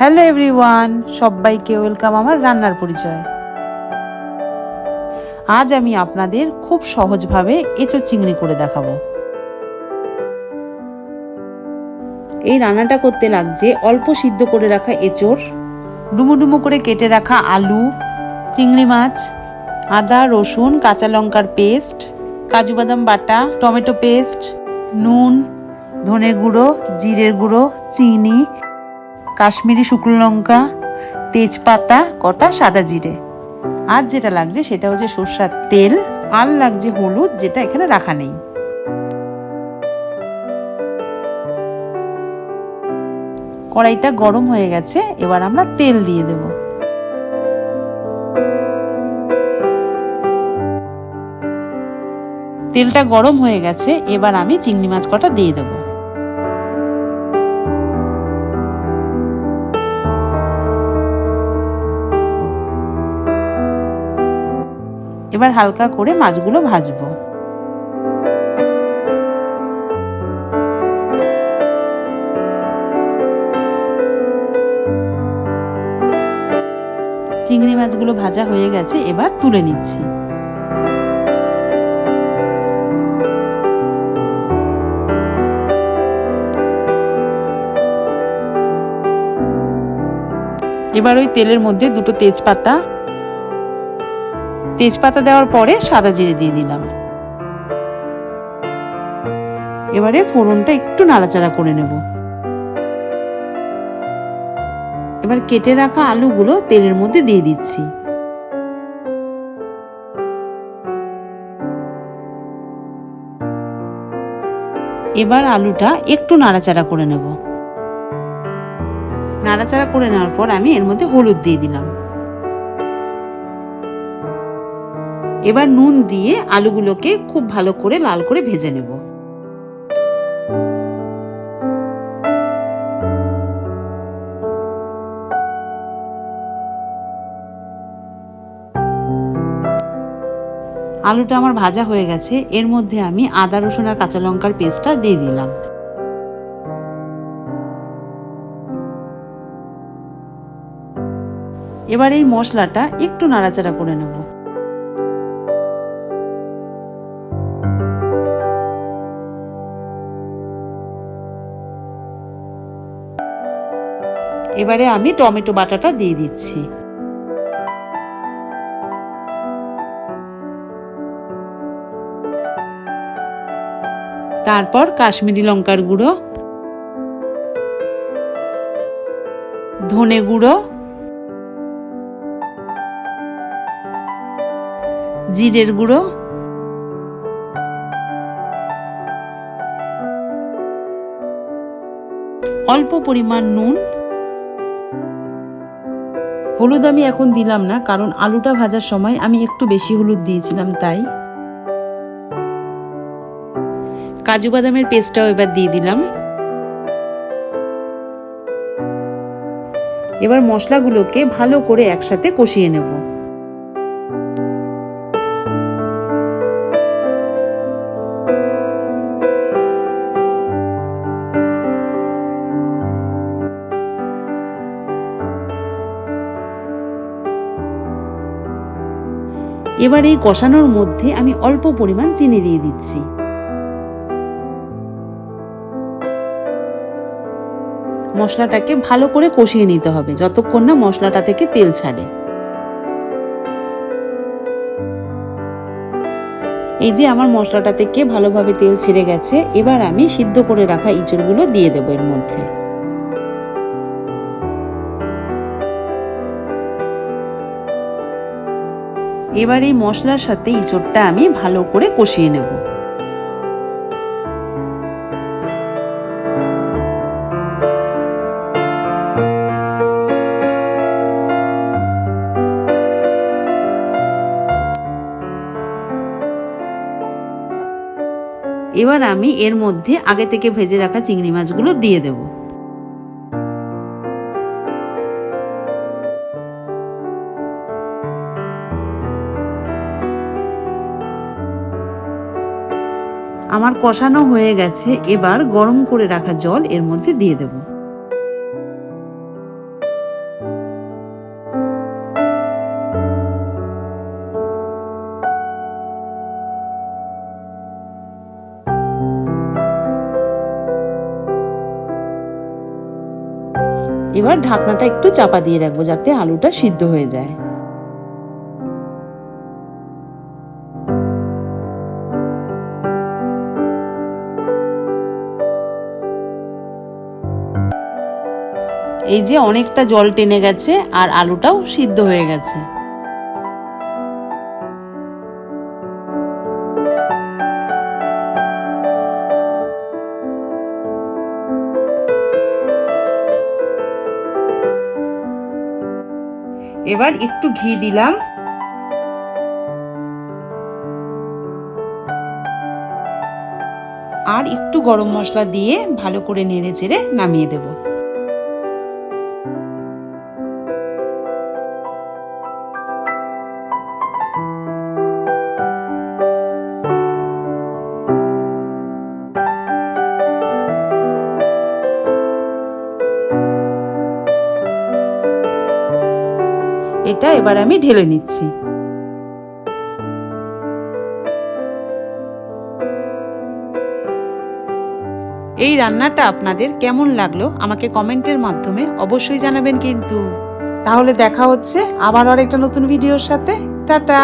Hello everyone, সবাইকে welcome আমার রান্নার পরিচয়। আজ আমি আপনাদের খুব সহজভাবে এঁচো চিংড়ি করে দেখাবো। এই রান্নাটা করতে লাগছে অল্প সিদ্ধ করে রাখা এঁচোড় ডুমো ডুমো করে কেটে রাখা আলু, চিংড়ি মাছ, আদা, রসুন, কাঁচা লঙ্কার পেস্ট, কাজু বাদাম বাটা, টমেটো পেস্ট, নুন, ধনের গুঁড়ো, জিরের গুঁড়ো, চিনি কাশ্মীরি শুকনো লঙ্কা, তেজপাতা, কটা সাদা জিরে। আর যেটা লাগছে সেটা হচ্ছে সর্ষার তেল, আর লাগছে হলুদ, যেটা এখানে রাখা নেই। কড়াইটা গরম হয়ে গেছে, এবার আমরা তেল দিয়ে দেব। তেলটা গরম হয়ে গেছে, এবার আমি চিংড়ি মাছ কটা দিয়ে দেবো। এবার হালকা করে মাছগুলো ভাজবো। চিংড়ি মাছগুলো ভাজা হয়ে গেছে, এবার তুলে নিচ্ছি। এবার ওই তেলের মধ্যে দুটো তেজপাতা তেজপাতা দেওয়ার পরে সাদা জিরে দিয়ে দিলাম। এবারে ফোড়নটা একটু নাড়াচাড়া করে নেব। এবার কেটে রাখা আলুগুলো তেলের মধ্যে দিয়ে দিচ্ছি। এবার আলুটা একটু নাড়াচাড়া করে নেব। নাড়াচাড়া করে নেওয়ার পর আমি এর মধ্যে হলুদ দিয়ে দিলাম। এবার নুন দিয়ে আলুগুলোকে খুব ভালো করে লাল করে ভেজে নেব। আলুটা আমার ভাজা হয়ে গেছে, এর মধ্যে আমি আদা, রসুন আর কাঁচা লঙ্কার পেস্টটা দিয়ে দিলাম। এবার এই মশলাটা একটু নাড়াচাড়া করে নেব। এবারে আমি টমেটো বাটাটা দিয়ে দিচ্ছি। তারপর কাশ্মীরি লঙ্কার গুঁড়ো। ধনে গুঁড়ো। জিরের গুঁড়ো। অল্প পরিমাণ নুন। হলুদ আমি এখন দিলাম না, কারণ আলুটা ভাজার সময় আমি একটু বেশি হলুদ দিয়েছিলাম, তাই। কাজু বাদামের পেস্টটাও এবার দিয়ে দিলাম। এবার মশলাগুলোকে ভালো করে একসাথে কষিয়ে নেব। এবার এই কষানোর মধ্যে আমি অল্প পরিমাণ চিনি দিয়ে দিচ্ছি। মশলাটাকে ভালো করে কষিয়ে নিতে হবে, যতক্ষণ না মশলাটা থেকে তেল ছাড়ে। এই যে আমার মশলাটা থেকে ভালোভাবে তেল ছেড়ে গেছে, এবার আমি সিদ্ধ করে রাখা ইঁচড়গুলো দিয়ে দেবো এর মধ্যে। এবার এই মশলার সাথে ইঁচড়টা আমি ভালো করে কষিয়ে নেব। এবার আমি এর মধ্যে আগে থেকে ভেজে রাখা চিংড়ি মাছগুলো দিয়ে দেবো। আমার কষানো হয়ে গেছে, এবার গরম করে রাখা জল এর মধ্যে দিয়ে দেব। এবার ঢাকনাটা একটু চাপা দিয়ে রাখব যাতে আলুটা সিদ্ধ হয়ে যায়। এই যে অনেকটা জল টেনে গেছে আর আলুটাও সিদ্ধ হয়ে গেছে। এবার একটু ঘি দিলাম। আর একটু গরম মশলা দিয়ে ভালো করে নেড়ে চেড়ে নামিয়ে দেবো। এটা এবার আমি ঢেলে নিচ্ছি। এই রান্নাটা আপনাদের কেমন লাগল আমাকে কমেন্টের মাধ্যমে অবশ্যই জানাবেন কিন্তু। তাহলে দেখা হচ্ছে আবার আর একটা নতুন ভিডিওর সাথে। টাটা!